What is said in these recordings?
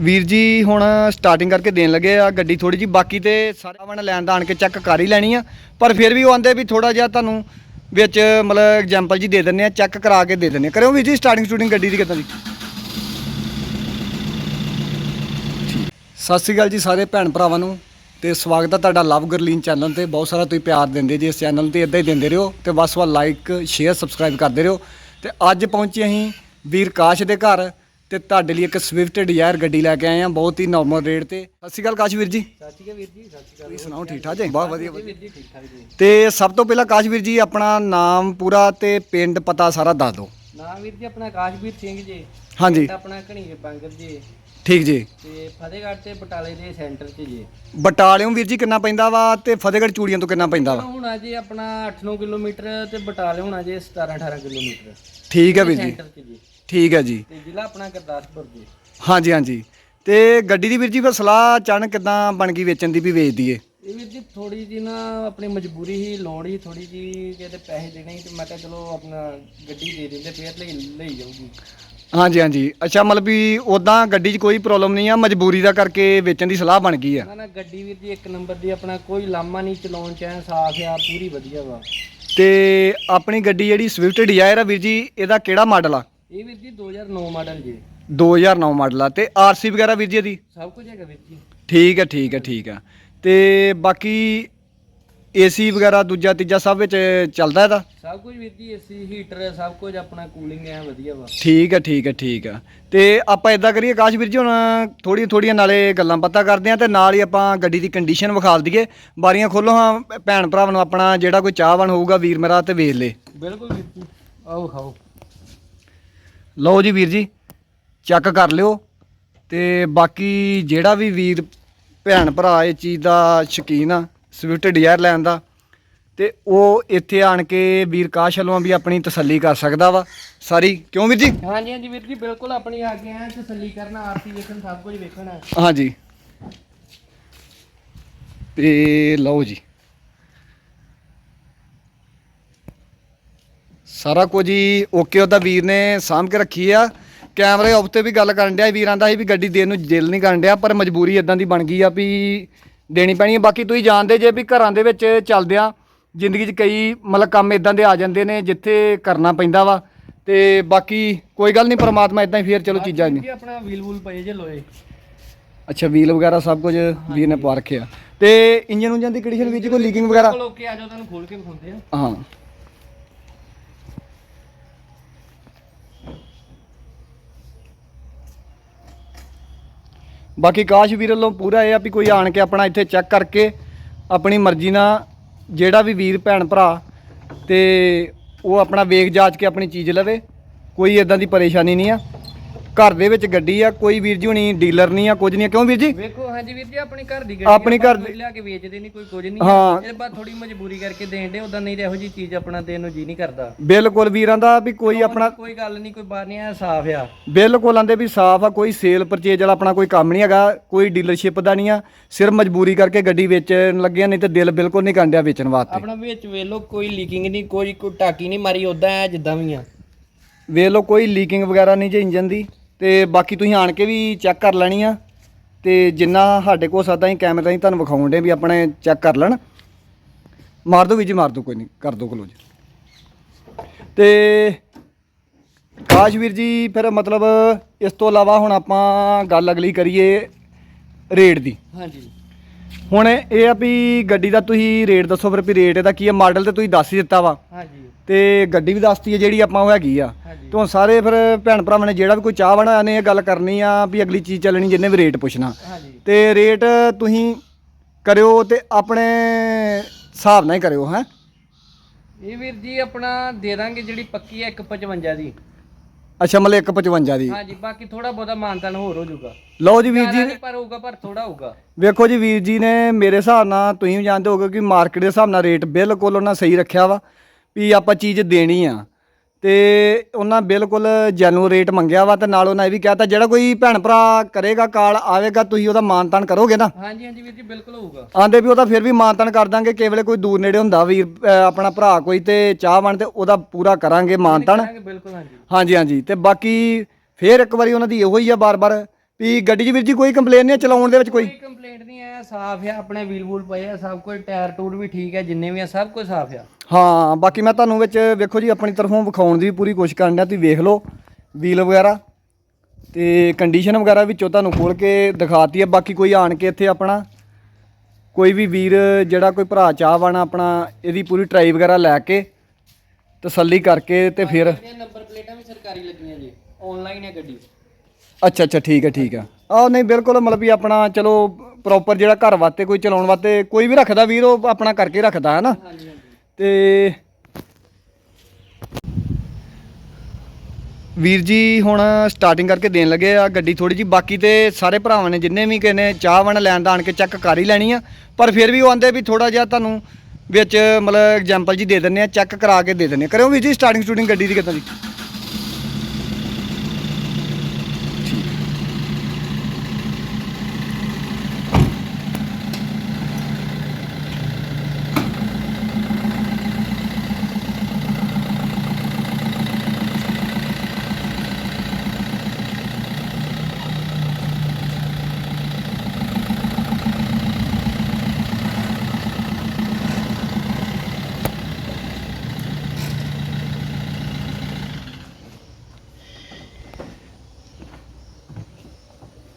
ਵੀਰ ਜੀ ਹੁਣ ਸਟਾਰਟਿੰਗ ਕਰਕੇ ਦੇਣ ਲੱਗੇ ਆ ਗੱਡੀ ਥੋੜੀ ਜੀ ਬਾਕੀ ਤੇ ਸਾਰਾ ਵਣ ਲੈਣ ਦਾ ਆਣ ਕੇ ਚੈੱਕ ਕਰ ਹੀ ਲੈਣੀ ਆ। ਪਰ ਫਿਰ ਵੀ ਉਹ ਆਂਦੇ ਵੀ ਥੋੜਾ ਜਿਹਾ ਤੁਹਾਨੂੰ ਵਿੱਚ ਮਤਲਬ ਐਗਜ਼ਾਮਪਲ ਜੀ ਦੇ ਦਿੰਨੇ ਆ ਚੈੱਕ ਕਰਾ ਕੇ ਦੇ ਦਿੰਨੇ ਆ। ਕਰਿਓ ਵੀਰ ਜੀ ਸਟਾਰਟਿੰਗ ਸਟੂਡਿੰਗ ਗੱਡੀ ਦੀ ਕਿੱਦਾਂ ਦੀ? ਸਤਿ ਸ਼੍ਰੀ ਅਕਾਲ ਜੀ ਸਾਰੇ ਭੈਣ ਭਰਾਵਾਂ ਨੂੰ ਤੇ ਸਵਾਗਤ ਹੈ ਤੁਹਾਡਾ ਲਵ ਗਰਲੀਨ ਚੈਨਲ ਤੇ। ਬਹੁਤ ਸਾਰਾ ਤੁਸੀਂ ਪਿਆਰ ਦਿੰਦੇ ਜੀ ਇਸ ਚੈਨਲ ਤੇ ਇਦਾਂ ਹੀ ਦਿੰਦੇ ਰਹੋ ਤੇ ਬਸ ਵਾ ਲਾਈਕ ਸ਼ੇਅਰ ਸਬਸਕ੍ਰਾਈਬ ਕਰਦੇ ਰਹੋ। ਤੇ ਅੱਜ ਪਹੁੰਚੇ ਅਸੀਂ ਵੀਰ ਕਾਸ਼ ਦੇ ਘਰ। ਤੇ ਤੁਹਾਡੇ ਲਈ ਇੱਕ ਸਵਿਫਟ ਡਿਜ਼ਾਇਰ ਗੱਡੀ ਲੈ ਕੇ ਆਏ ਆ ਬਹੁਤ ਹੀ ਨਾਰਮਲ ਰੇਟ ਤੇ। ਸਤਿ ਸ਼੍ਰੀ ਅਕਾਲ ਕਾਸ਼ ਵੀਰ ਜੀ। ਸਤਿ ਸ਼੍ਰੀ ਅਕਾਲ ਵੀਰ ਜੀ ਸਤਿ ਸ਼੍ਰੀ ਤੁਸੀਂ ਸੁਣਾਓ ਠੀਕ ਠਾਕ ਜੀ? ਬਹੁਤ ਵਧੀਆ ਵਧੀਆ। ਵੀਰ ਜੀ ਠੀਕ ਠਾਕ ਜੀ ਤੇ ਸਭ ਤੋਂ ਪਹਿਲਾਂ ਕਾਸ਼ ਵੀਰ ਜੀ ਆਪਣਾ ਨਾਮ ਪੂਰਾ ਤੇ ਪਿੰਡ ਪਤਾ ਸਾਰਾ ਦੱਸ ਦਿਓ। ਨਾਮ ਵੀਰ ਜੀ ਆਪਣਾ ਆਕਾਸ਼ਵੀਰ ਸਿੰਘ ਜੀ। ਹਾਂਜੀ। ਆਪਣਾ ਘਣੀਏ ਪੰਗਤ ਜੀ। ਠੀਕ ਜੀ। ਤੇ ਫਤਿਹਗੜ੍ਹ ਤੇ ਬਟਾਲੇ ਦੇ ਸੈਂਟਰ 'ਚ ਜੀ। ਬਟਾਲਿਓਂ ਵੀਰ ਜੀ ਕਿੰਨਾ ਪੈਂਦਾ ਵਾ ਤੇ ਫਤਿਹਗੜ੍ਹ ਚੂੜੀਆਂ ਤੋਂ ਕਿੰਨਾ ਪੈਂਦਾ ਵਾ? ਹੁਣ ਜੀ ਆਪਣਾ 8-9 ਕਿਲੋਮੀਟਰ ਤੇ ਬਟਾਲੇ ਹੋਣਾ ਜੀ 17-18 ਕਿਲੋਮੀਟਰ। ਠੀਕ ਹੈ ਵੀਰ ਜੀ। ਸੈਂਟਰ 'ਚ ਜੀ। ਠੀਕ ਹੈ ਜੀ। ਤੇ ਜ਼ਿਲ੍ਹਾ ਆਪਣਾ ਗੁਰਦਾਸਪੁਰ ਜੀ। ਹਾਂਜੀ ਹਾਂਜੀ। ਤੇ ਗੱਡੀ ਦੀ ਵੀਰ ਜੀ ਫਿਰ ਸਲਾਹ ਚਣ ਕਿਦਾਂ ਬਣ ਗਈ ਵੇਚਣ ਦੀ ਵੀ ਵੇਚ ਦਈਏ? ਇਹ ਵੀਰ ਜੀ ਥੋੜੀ ਜੀ ਨਾ ਆਪਣੀ ਮਜਬੂਰੀ ਹੀ ਲੋੜ ਹੀ ਥੋੜੀ ਜੀ ਜਿਹਦੇ ਪੈਸੇ ਦੇਣੇ ਸੀ ਤੇ ਮੈਂ ਕਿਹਾ ਚਲੋ ਆਪਣਾ ਗੱਡੀ ਦੇ ਦਿੰਦੇ ਫੇਰ ਲਈ ਲਈ ਜਾਊਗੀ। ਹਾਂਜੀ ਹਾਂਜੀ। ਅੱਛਾ ਮਤਲਬ ਵੀ ਉਦਾਂ ਗੱਡੀ 'ਚ ਕੋਈ ਪ੍ਰੋਬਲਮ ਨਹੀਂ ਆ ਮਜਬੂਰੀ ਦਾ ਕਰਕੇ ਵੇਚਣ ਦੀ ਸਲਾਹ ਬਣ ਗਈ ਆ? ਨਾ ਨਾ ਗੱਡੀ ਵੀਰ ਜੀ ਇੱਕ ਨੰਬਰ ਦੀ ਆਪਣਾ ਕੋਈ ਲਾਮਾ ਨਹੀਂ ਚਲਾਉਣ ਚ ਐਨ ਸਾਫ਼ ਆ ਪੂਰੀ ਵਧੀਆ ਵਾ। ਤੇ ਆਪਣੀ ਗੱਡੀ ਜਿਹੜੀ ਸਵਿਫਟ ਡਿਜ਼ਾਇਰ ਆ ਵੀਰ ਜੀ ਇਹਦਾ ਕਿਹੜਾ ਮਾਡਲ ਆ? ਇਹ ਵੀਰ ਜੀ 2009 ਮਾਡਲ ਜੀ। 2009 ਮਾਡਲ ਆ। ਤੇ ਆਰਸੀ ਵਗੈਰਾ ਵੀਰ ਜੀ ਇਹਦੀ? ਸਭ ਕੁਝ ਹੈਗਾ ਵੀਰ ਜੀ। ਠੀਕ ਹੈ ਠੀਕ ਹੈ ਠੀਕ ਹੈ ਤੇ ਬਾਕੀ ਏਸੀ ਵਗੈਰਾ ਦੂਜਾ ਤੀਜਾ ਸਭ ਵਿੱਚ ਚੱਲਦਾ ਇਹਦਾ? ਸਭ ਕੁਝ ਵੀਰ ਜੀ ਏਸੀ ਹੀਟਰ ਸਭ ਕੁਝ ਆਪਣਾ ਕੂਲਿੰਗ ਐ ਵਧੀਆ ਵਾ। ਠੀਕ ਹੈ ਠੀਕ ਹੈ ਠੀਕ ਹੈ ਤੇ ਆਪਾਂ ਇਦਾਂ ਕਰੀਏ ਆਕਾਸ਼ ਵੀਰ ਜੀ ਹੁਣ ਥੋੜੀਆਂ ਥੋੜੀਆਂ ਨਾਲੇ ਗੱਲਾਂ ਪਤਾ ਕਰਦੇ ਆ ਤੇ ਨਾਲ ਹੀ ਆਪਾਂ ਗੱਡੀ ਦੀ ਕੰਡੀਸ਼ਨ ਵਿਖਾਲ ਦਈਏ। ਬਾਰੀਆਂ ਖੋਲੋ ਹਾਂ ਭੈਣ ਭਰਾਵਾਂ ਨੂੰ ਆਪਣਾ ਜਿਹੜਾ ਕੋਈ ਚਾਹਵਾਨ ਹੋਊਗਾ ਵੀਰ ਮੇਰਾ ਤੇ ਵੇਖ ਲੇ। ਬਿਲਕੁਲ ਵੀਰ ਜੀ। ਆਓ ਖਾਓ ਲਓ ਜੀ ਵੀਰ ਜੀ ਚੈੱਕ ਕਰ ਲਿਓ। ਤੇ ਬਾਕੀ ਜਿਹੜਾ ਵੀ ਵੀਰ ਭੈਣ ਭਰਾ ਇਹ ਚੀਜ਼ ਦਾ ਸ਼ੌਕੀਨ ਆ ਸਵਿਫਟ ਡਿਜ਼ਾਇਰ ਲੈਣ ਦਾ ਤੇ ਉਹ ਇੱਥੇ ਆਣ ਕੇ ਵੀਰ ਕਾਸ਼ ਵੱਲੋਂ ਵੀ ਆਪਣੀ ਤਸੱਲੀ ਕਰ ਸਕਦਾ ਵਾ। ਸਾਰੀ ਕਿਉਂ ਵੀਰ ਜੀ? ਹਾਂਜੀ ਹਾਂਜੀ ਵੀਰ ਜੀ ਬਿਲਕੁਲ ਆਪਣੀ ਆ ਕੇ ਐ ਤਸੱਲੀ ਕਰਨਾ ਆਰਤੀ ਵੇਖਣ ਸਭ ਕੁਝ ਵੇਖਣਾ। ਹਾਂਜੀ। ਤੇ ਲਓ ਜੀ। ਸਾਰਾ ਕੁਝ ਹੀ ਓਕੇ ਉਹਦਾ ਵੀਰ ਨੇ ਸਾਂਭ ਕੇ ਰੱਖੀ ਆ। ਕੈਮਰੇ ਆਫ ਤੇ ਵੀ ਗੱਲ ਕਰਨ ਡਿਆ ਵੀਰ ਆਂਦਾ ਸੀ ਵੀ ਗੱਡੀ ਦੇਣ ਨੂੰ ਦਿਲ ਨਹੀਂ ਕਰਨ ਡਿਆ ਪਰ ਮਜਬੂਰੀ ਇਦਾਂ ਦੀ ਬਣ ਗਈ ਆ ਵੀ ਦੇਣੀ ਪੈਣੀ ਆ। ਬਾਕੀ ਤੁਸੀਂ ਜਾਣਦੇ ਜੇ ਵੀ ਘਰਾਂ ਦੇ ਵਿੱਚ ਚੱਲਦਿਆਂ ਜ਼ਿੰਦਗੀ 'ਚ ਕਈ ਮਤਲਬ ਕੰਮ ਇਦਾਂ ਦੇ ਆ ਜਾਂਦੇ ਨੇ ਜਿੱਥੇ ਕਰਨਾ ਪੈਂਦਾ ਵਾ। ਤੇ ਬਾਕੀ ਕੋਈ ਗੱਲ ਨਹੀਂ ਪਰਮਾਤਮਾ ਇਦਾਂ ਹੀ ਫੇਰ ਚਲੋ ਚੀਜ਼ਾਂ ਜੀ ਆਪਣਾ ਵੀਲ ਵੂਲ ਪਏ ਜੇ ਲੋਏ ਅੱਛਾ ਵੀਲ ਵਗੈਰਾ ਸਭ ਕੁਝ ਵੀਰ ਨੇ ਪਾ ਰੱਖਿਆ ਤੇ ਇੰਜਨ ਉਂਜਨ ਦੀ ਕੰਡੀਸ਼ਨ ਵਿੱਚ ਕੋਈ ਲੀਕਿੰਗ ਵਗੈਰਾ? ਬਿਲਕੁਲ ਓਕੇ ਆ ਜਾਓ ਤੁਹਾਨੂੰ ਖੋਲ ਕੇ ਵਿਖਾਉਂਦੇ ਆ। ਹਾਂ। ਬਾਕੀ ਕਾਸ਼ ਵੀਰ ਵੱਲੋਂ ਪੂਰਾ ਇਹ ਆ ਵੀ ਕੋਈ ਆਣ ਕੇ ਆਪਣਾ ਇੱਥੇ ਚੈੱਕ ਕਰਕੇ ਆਪਣੀ ਮਰਜ਼ੀ ਨਾਲ ਜਿਹੜਾ ਵੀ ਵੀਰ, ਭੈਣ, ਭਰਾ ਤੇ ਉਹ ਆਪਣਾ ਵੇਖ ਜਾਚ ਕੇ ਆਪਣੀ ਚੀਜ਼ ਲਵੇ, ਕੋਈ ਇਦਾਂ ਦੀ ਪਰੇਸ਼ਾਨੀ ਨਹੀਂ ਆ। ਘਰ ਦੇ ਵਿੱਚ ਗੱਡੀ ਆ ਕੋਈ ਵੀਰ ਜੀ ਹੁਣੀ ਡੀਲਰ ਨਹੀਂ ਆ ਕੁਝ ਨਹੀਂ ਆ। ਕਿਉਂ ਵੀਰ ਜੀ? ਵੇਖੋ ਹਾਂਜੀ ਵੀਰ ਜੀ ਆਪਣੀ ਘਰ ਦੀ ਗੱਡੀ ਆਪਣੀ ਆਪਾਂ ਘਰ ਦੀ- ਲਿਆ ਕੇ ਵੇਚਦੇ ਨਹੀਂ ਕੋਈ ਕੁਝ ਨਹੀਂ। ਹਾਂ। ਇਹਦੇ ਬਾਅਦ ਥੋੜੀ ਮਜਬੂਰੀ ਕਰਕੇ ਦੇਣ ਦੇ ਉਦਾਂ ਨਹੀਂ ਤਾਂ ਇਹੋ ਜੀ ਚੀਜ਼ ਆਪਣਾ ਦੇਣ ਨੂੰ ਜੀ ਨਹੀਂ ਕਰਦਾ। ਬਿਲਕੁਲ ਵੀਰਾਂ ਦਾ ਵੀ ਕੋਈ ਆਪਣਾ ਕੋਈ ਗੱਲ ਨਹੀਂ ਕੋਈ ਬਾਹਰ ਨਹੀਂ ਆ ਸਾਫ਼ ਆ। ਬਿਲਕੁਲ ਆਂਦੇ ਵੀ ਸਾਫ਼ ਆ ਕੋਈ ਸੇਲ ਪਰਚੇਜ ਵਾਲਾ ਆਪਣਾ ਕੋਈ ਕੰਮ ਨਹੀਂ ਹੈਗਾ ਕੋਈ ਡੀਲਰਸ਼ਿਪ ਦਾ ਨਹੀਂ ਆ। ਸਿਰਫ ਮਜਬੂਰੀ ਕਰਕੇ ਗੱਡੀ ਵੇਚਣ ਲੱਗਿਆ ਨਹੀਂ ਤੇ ਦਿਲ ਬਿਲਕੁਲ ਨਹੀਂ ਕਾਂਡਿਆ ਵੇਚਣ ਵਾਸਤੇ। ਆਪਣਾ ਵਿੱਚ ਵੇਖ ਲਓ ਕੋਈ ਲੀਕਿੰਗ ਨਹੀਂ ਕੋਈ ਕੋਈ ਟਾਕੀ ਨਹੀਂ ਮਾਰੀ ਉਦਾਂ ਆ ਜਿੱਦਾਂ ਵੀ ਆ। ਵੇਖ ਲਓ ਕੋਈ ਲੀਕਿੰਗ ਵਗੈਰਾ ਨਹੀਂ ਜੇ ਇੰਜਨ ਦੀ। ਤੇ ਬਾਕੀ ਤੁਸੀਂ ਆਣ ਕੇ ਵੀ ਚੈੱਕ ਕਰ ਲੈਣੀ ਆ। ਤੇ ਜਿੰਨਾ ਸਾਡੇ ਕੋਲ ਸਦਾ ਹੀ ਕੈਮਰੇ ਰਾਹੀਂ ਤੁਹਾਨੂੰ ਵਿਖਾਉਣ ਦੇ ਵੀ ਆਪਣੇ ਚੈੱਕ ਕਰ ਲੈਣ। ਮਾਰ ਦੋ ਵੀ ਜੀ ਮਾਰ ਦੋ ਕੋਈ ਨਹੀਂ ਕਰ ਦੋ ਕਲੋਜ ਤੇ ਕਾਸ਼ ਵੀਰ ਜੀ ਫਿਰ ਮਤਲਬ ਇਸ ਤੋਂ ਇਲਾਵਾ ਹੁਣ ਆਪਾਂ ਗੱਲ ਅਗਲੀ ਕਰੀਏ ਰੇਟ ਦੀ। ਹਾਂਜੀ। ਹੁਣ ਇਹ ਆ ਵੀ ਗੱਡੀ ਦਾ ਤੁਸੀਂ ਰੇਟ ਦੱਸੋ ਫਿਰ ਵੀ ਰੇਟ ਇਹਦਾ ਕੀ ਹੈ ਮਾਡਲ ਤੇ ਤੁਸੀਂ ਦੱਸ ਹੀ ਦਿੱਤਾ ਵਾ। ਹਾਂਜੀ। ਤੇ ਗੱਡੀ ਵੀ ਦੱਸਤੀ ਹੈ ਜਿਹੜੀ ਆਪਾਂ ਉਹ ਹੈਗੀ ਆ। ਤੋਂ ਸਾਰੇ ਫਿਰ ਭੈਣ ਭਰਾਵਾਂ ਨੇ ਜਿਹੜਾ ਵੀ ਕੋਈ ਚਾਹ ਬਣਾ ਨੇ ਇਹ ਗੱਲ ਕਰਨੀ ਆ ਵੀ ਅਗਲੀ ਚੀਜ਼ ਚੱਲਣੀ ਜਿੰਨੇ ਵੀ ਰੇਟ ਪੁੱਛਣਾ। ਤੇ ਰੇਟ ਤੁਸੀਂ ਕਰਿਓ ਤੇ ਆਪਣੇ ਹਿਸਾਬ ਨਾਲ ਹੀ ਕਰਿਓ ਹੈ। ਇਹ ਵੀਰ ਜੀ ਆਪਣਾ ਦੇ ਦਾਂਗੇ ਜਿਹੜੀ ਪੱਕੀ ਹੈ 155 ਦੀ। ਅੱਛਾ ਮਤਲਬ 155 ਦੀ। ਹਾਂਜੀ ਬਾਕੀ ਥੋੜਾ ਬਹੁਤਾ ਮਾਨਤਾਨ ਹੋਰ ਹੋ ਜਾਊਗਾ। ਲਓ ਜੀ ਵੀਰ ਜੀ। ਪਰ ਹੋਊਗਾ ਪਰ ਥੋੜਾ ਹੋਊਗਾ। ਵੇਖੋ ਜੀ ਵੀਰ ਜੀ ਨੇ ਮੇਰੇ ਹਿਸਾਬ ਨਾਲ ਤੁਸੀਂ ਵੀ ਜਾਣਦੇ ਹੋਗੇ ਕਿ ਮਾਰਕੀਟ ਦੇ ਹਿਸਾਬ ਨਾਲ ਰੇਟ ਬਿਲਕੁਲ ਉਹਨਾਂ ਸਹੀ ਰੱਖਿਆ ਵਾ। ਵੀ ਆਪਾਂ ਚੀਜ਼ ਦੇਣੀ ਆ। ਤੇ ਉਹਨਾਂ ਬਿਲਕੁਲ ਜੈਨੂਅਲ ਰੇਟ ਮੰਗਿਆ ਵਾ ਤੇ ਨਾਲ ਉਹਨਾਂ ਇਹ ਵੀ ਕਿਹਾ ਤਾਂ ਜਿਹੜਾ ਕੋਈ ਭੈਣ ਭਰਾ ਕਰੇਗਾ ਕਾਲ ਆਵੇਗਾ ਤੁਸੀਂ ਉਹਦਾ ਮਾਨਤਾਨ ਕਰੋਗੇ ਨਾ। ਹਾਂਜੀ ਹਾਂਜੀ ਵੀਰ ਜੀ ਬਿਲਕੁਲ ਹੋਊਗਾ। ਆਂਦੇ ਵੀ ਉਹਦਾ ਫਿਰ ਵੀ ਮਾਨਤਾਨ ਕਰ ਦਾਂਗੇ ਕੇਵਲੇ ਕੋਈ ਦੂਰ ਨੇੜੇ ਹੁੰਦਾ ਵੀਰ ਅਹ ਆਪਣਾ ਭਰਾ ਕੋਈ ਤੇ ਚਾਹਵਾਨ ਤੇ ਉਹਦਾ ਪੂਰਾ ਕਰਾਂਗੇ ਮਾਨਤਾਨ। ਕਰਾਂਗੇ ਬਿਲਕੁਲ ਹਾਂਜੀ। ਹਾਂਜੀ ਹਾਂਜੀ ਤੇ ਬਾਕੀ ਫੇਰ ਇੱਕ ਵਾਰੀ ਉਹਨਾਂ ਦੀ ਇਹੋ ਹੀ ਆ ਬਾਰ-ਬਾਰ ਵੀ ਗੱਡੀ 'ਚ ਵੀਰ ਜੀ ਕੋਈ ਕੰਪਲੇਨ ਨਹੀਂ ਚਲਾਉਣ ਦੇ ਵਿੱਚ ਕੋਈ? ਕੋਈ ਕੰਪਲੇਂਟ ਨਹੀਂ ਹੈ ਸਾਫ਼ ਹੈ ਆਪਣੇ ਵੀਲ ਵੂਲ ਪਏ ਆ ਸਭ ਕੁਝ ਟਾਇਰ ਟੂਰ ਵੀ ਠੀਕ ਹੈ ਜਿੰਨੇ ਵੀ ਆ ਸਭ ਕੁਝ ਸਾਫ਼ ਆ। ਹਾਂ ਬਾਕੀ ਮੈਂ ਤੁਹਾਨੂੰ ਵਿੱਚ ਵੇਖੋ ਜੀ ਆਪਣੀ ਤਰਫੋਂ ਵਿਖਾਉਣ ਦੀ ਪੂਰੀ ਕੋਸ਼ਿਸ਼ ਕਰਨ ਡਿਆ ਤੁਸੀਂ ਵੇਖ ਲਓ ਵੀਲ ਵਗੈਰਾ ਤੇ ਕੰਡੀਸ਼ਨ ਵਗੈਰਾ ਵਿੱਚੋਂ ਤੁਹਾਨੂੰ ਖੋਲ ਕੇ ਦਿਖਾਤੀ ਹੈ ਬਾਕੀ ਕੋਈ ਆਣ ਕੇ ਇੱਥੇ ਆਪਣਾ ਕੋਈ ਵੀ ਵੀਰ ਜਿਹੜਾ ਕੋਈ ਭਰਾ ਚਾਹਵਾਨਾ ਆਪਣਾ ਇਹਦੀ ਪੂਰੀ ਟਰਾਈ ਵਗੈਰਾ ਲੈ ਕੇ ਤਸੱਲੀ ਕਰਕੇ ਤੇ ਫਿਰ ਨੰਬਰ ਪਲੇਟਾਂ ਵੀ ਸਰਕਾਰੀ ਲੱਗੀਆਂ ਜੀ ਆਨਲਾਈਨ ਹੈ ਗੱਡੀ। ਅੱਛਾ ਅੱਛਾ ਠੀਕ ਹੈ ਠੀਕ ਹੈ ਆਹ ਨਹੀਂ ਬਿਲਕੁਲ ਮਤਲਬ ਵੀ ਆਪਣਾ ਚਲੋ ਪ੍ਰੋਪਰ ਜਿਹੜਾ ਘਰ ਵਾਸਤੇ ਕੋਈ ਚਲਾਉਣ ਵਾਸਤੇ ਕੋਈ ਵੀ ਰੱਖਦਾ ਵੀਰ ਉਹ ਆਪਣਾ ਕਰਕੇ ਰੱਖਦਾ ਹੈ ਨਾ ਤੇ ਵੀਰ ਜੀ ਹੁਣ ਸਟਾਰਟਿੰਗ ਕਰਕੇ ਦੇਣ ਲੱਗੇ ਆ ਗੱਡੀ ਥੋੜੀ ਜੀ ਬਾਕੀ ਤੇ ਸਾਰੇ ਭਰਾਵਾਂ ਨੇ ਜਿੰਨੇ ਵੀ ਕਹਿੰਦੇ ਚਾਹ ਵਣ ਲੈਣ ਦਾ ਆਣ ਕੇ ਚੈੱਕ ਕਰ ਹੀ ਲੈਣੀ ਆ। ਪਰ ਫਿਰ ਵੀ ਉਹ ਆਂਦੇ ਵੀ ਥੋੜਾ ਜਿਹਾ ਤੁਹਾਨੂੰ ਵਿੱਚ ਮਤਲਬ ਐਗਜ਼ਾਮਪਲ ਜੀ ਦੇ ਦਿੰਨੇ ਆ ਚੈੱਕ ਕਰਾ ਕੇ ਦੇ ਦਿੰਨੇ ਕਰਿਓ ਵੀਰ ਜੀ ਸਟਾਰਟਿੰਗ ਸਟੂਡਿੰਗ ਗੱਡੀ ਦੀ ਕਿੱਦਾਂ ਦੀ?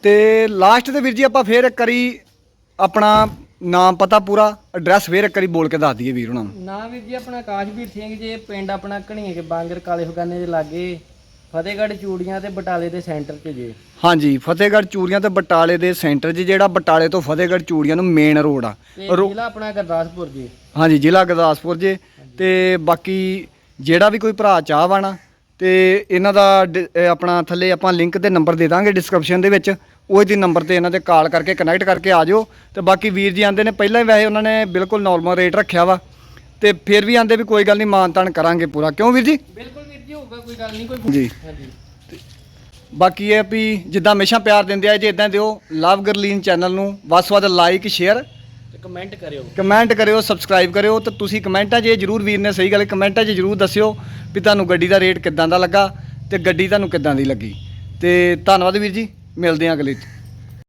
ਤੇ ਲਾਸਟ ਤੇ ਵੀਰ ਜੀ ਆਪਾਂ ਫੇਰ ਇੱਕ ਵਾਰੀ ਆਪਣਾ ਨਾਮ ਪਤਾ ਪੂਰਾ ਐਡਰੈਸ ਫੇਰ ਇੱਕ ਵਾਰੀ ਬੋਲ ਕੇ ਦੱਸ ਦਈਏ ਵੀਰ ਉਹਨਾਂ ਨੂੰ। ਨਾ ਵੀਰ ਜੀ ਆਪਣਾ ਆਕਾਸ਼ਵੀਰ ਸਿੰਘ ਜੀ ਪਿੰਡ ਆਪਣਾ ਘਣੀਏ ਕੇ ਬਾਂਗਰ ਕਾਲੇ ਫਗਾਨੇ ਦੇ ਲਾਗੇ ਫਤਿਹਗੜ੍ਹ ਚੂੜੀਆਂ ਤੇ ਬਟਾਲੇ ਦੇ ਸੈਂਟਰ 'ਚ ਜੀ। ਹਾਂਜੀ ਫਤਿਹਗੜ੍ਹ ਚੂੜੀਆਂ ਤੇ ਬਟਾਲੇ ਦੇ ਸੈਂਟਰ 'ਚ ਜਿਹੜਾ ਬਟਾਲੇ ਤੋਂ ਫਤਿਹਗੜ੍ਹ ਚੂੜੀਆਂ ਨੂੰ ਮੇਨ ਰੋਡ ਆ। ਤੇ ਰੋ- ਜ਼ਿਲ੍ਹਾ ਆਪਣਾ ਗੁਰਦਾਸਪੁਰ ਜੀ। ਹਾਂਜੀ ਜ਼ਿਲ੍ਹਾ ਗੁਰਦਾਸਪੁਰ ਜੇ। ਤੇ ਬਾਕੀ ਜਿਹੜਾ ਵੀ ਕੋਈ ਭਰਾ ਚਾਹਵਾਨਾ ਤੇ ਇਹਨਾਂ ਦਾ ਡ- ਇਹ ਆਪਣਾ ਥੱਲੇ ਆਪਾਂ ਲਿੰਕ ਤੇ ਨੰਬਰ ਦੇ ਦਾਂਗੇ ਡਿਸਕ੍ਰਿਪਸ਼ਨ ਦੇ ਵਿੱਚ। ਉਹ ਦੀ ਨੰਬਰ ਤੇ ਇਹਨਾਂ ਤੇ ਕਾਲ ਕਰਕੇ ਕਨੈਕਟ ਕਰਕੇ ਆ ਜਾਓ। ਤੇ ਬਾਕੀ ਵੀਰ ਜੀ ਆਂਦੇ ਨੇ ਪਹਿਲਾਂ ਹੀ ਵੈਸੇ ਉਹਨਾਂ ਨੇ ਬਿਲਕੁਲ ਨਾਰਮਲ ਰੇਟ ਰੱਖਿਆ ਵਾ। ਤੇ ਫਿਰ ਵੀ ਆਂਦੇ ਵੀ ਕੋਈ ਗੱਲ ਨਹੀਂ ਮਾਨਤਾਨ ਕਰਾਂਗੇ ਪੂਰਾ। ਕਿਉਂ ਵੀਰ ਜੀ? ਬਿਲਕੁਲ ਵੀਰ ਜੀ ਹੋਊਗਾ ਕੋਈ ਗੱਲ ਨਹੀਂ ਕੋਈ ਜੀ। ਹਾਂਜੀ। ਬਾਕੀ ਇਹ ਵੀ ਜਿੱਦਾਂ ਹਮੇਸ਼ਾ ਪਿਆਰ ਦਿੰਦੇ ਆ ਜੇ ਇਦਾਂ ਦਿਓ ਲਵ ਗਰਲੀਨ ਚੈਨਲ ਨੂੰ ਵੱਧ ਲਾਈਕ ਸ਼ੇਅਰ ਤੇ ਕਮੈਂਟ ਕਰਿਓ। ਕਮੈਂਟ ਕਰਿਓ ਸਬਸਕ੍ਰਾਈਬ ਕਰਿਓ ਤੇ ਤੁਸੀਂ ਕਮੈਂਟਾਂ 'ਚ ਇਹ ਜਰੂਰ ਵੀਰ ਨੇ ਸਹੀ ਗੱਲ ਕਮੈਂਟਾਂ 'ਚ ਜਰੂਰ ਦੱਸਿਓ ਵੀ ਤੁਹਾਨੂੰ ਗੱਡੀ ਦਾ ਰੇਟ ਕਿੱਦਾਂ ਦਾ ਲੱਗਾ ਤੇ ਗੱਡੀ ਤੁਹਾਨੂੰ ਕਿੱਦਾਂ ਦੀ ਲੱਗੀ। ਤੇ ਧੰਨਵਾਦ ਵੀਰ ਜੀ। ਮਿਲਦੇ ਹਾਂ ਅਗਲੇ 'ਚ।